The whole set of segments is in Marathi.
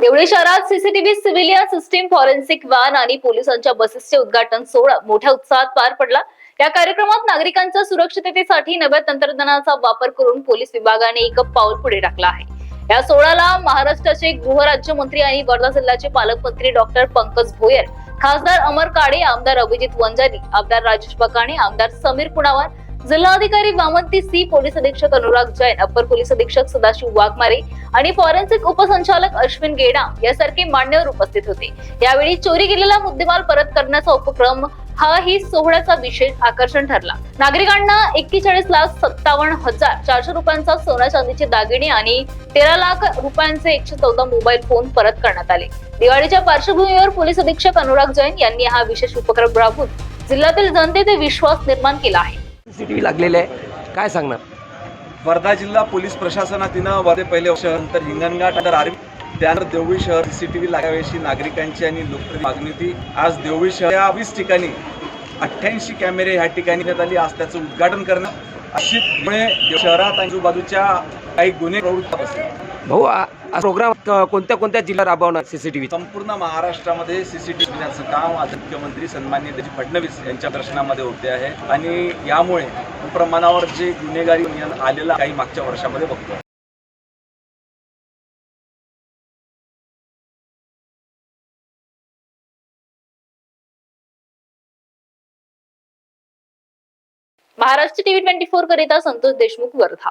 देवळी शहरात सीसीटीव्ही सिव्हिलियन सिस्टीम फॉरेन्सिक वाहन आणि पोलिसांच्या बसेसचे उद्घाटन सोहळा मोठ्या उत्साहात पार पडला. या कार्यक्रमात नागरिकांच्या सुरक्षिततेसाठी नव्या तंत्रज्ञानाचा वापर करून पोलीस विभागाने एक पाऊल पुढे टाकलं आहे. या सोहळ्याला महाराष्ट्राचे गृहराज्यमंत्री आणि वर्धा जिल्ह्याचे पालकमंत्री डॉक्टर पंकज भोयर खासदार अमर काळे आमदार अभिजित वंजारी आमदार राजेश बकाणे आमदार समीर पुणावार जिल्हाधिकारी वामंती सी पोलीस अधीक्षक अनुराग जैन अप्पर पोलीस अधीक्षक सदाशिव वाघमारे आणि फॉरेन्सिक उपसंचालक अश्विन गेडा यासारखे मान्यवर उपस्थित होते. यावेळी चोरी गेलेला मुद्देमाल परत करण्याचा उपक्रम हा ही सोहळ्याचा विशेष आकर्षण ठरला. नागरिकांना एक्केचाळीस लाख सत्तावन्न हजार चारशे रुपयांचा सोन्या चांदीचे दागिने आणि तेरा लाख रुपयांचे एकशे चौदा मोबाईल फोन परत करण्यात आले. दिवाळीच्या पार्श्वभूमीवर पोलीस अधीक्षक अनुराग जैन यांनी हा विशेष उपक्रम राबवून जिल्ह्यातील जनतेचे विश्वास निर्माण केला आहे. सी टी व्ही लागलेले आहे. काय सांगणार? वर्धा जिल्हा पोलीस प्रशासनातीनं वर्धे पहिले शहर नंतर हिंगणघाट नंतर आर्मी त्यानंतर देवळी शहर सी टी व्ही लागाव्याची नागरिकांची आणि लोकप्रतिनिधी मागणी होती. आज देवळी शहर या वीस ठिकाणी अठ्ठ्याऐंशी कॅमेरे ह्या ठिकाणी घेण्यात आली. आज त्याचं उद्घाटन करणं अशी शहरात आणि आजूबाजूच्या काही गुन्हे प्रवृत्त असेल भाऊ आ- हा प्रोग्राम कोणत्या कोणत्या जिल्ह्यात राबवणार सीसीटीव्ही संपूर्ण महाराष्ट्रामध्ये सीसीटीव्ही काम आज मुख्यमंत्री सन्मान्य देवी फडणवीस यांच्या दर्शनामध्ये होते आहे. आणि यामुळे प्रमाणावर जे गुन्हेगारी नियंत्रण आलेलं काही मागच्या वर्षामध्ये बघतो. महाराष्ट्र टीव्ही ट्वेंटी फोर करिता संतोष देशमुख वर्धा.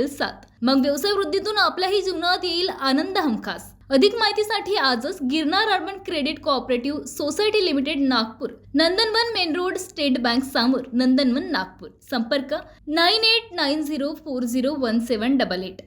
मिळेल साथ. मग व्यवसाय वृद्धीतून आपल्याही जीवनात येईल आनंद हमखास. अधिक माहितीसाठी आजच Girnar Urban Credit Cooperative Society Limited Nagpur Nandanvan main road State Bank समोर नंदनवन नागपूर. संपर्क nine eight nine zero four zero one seven double eight.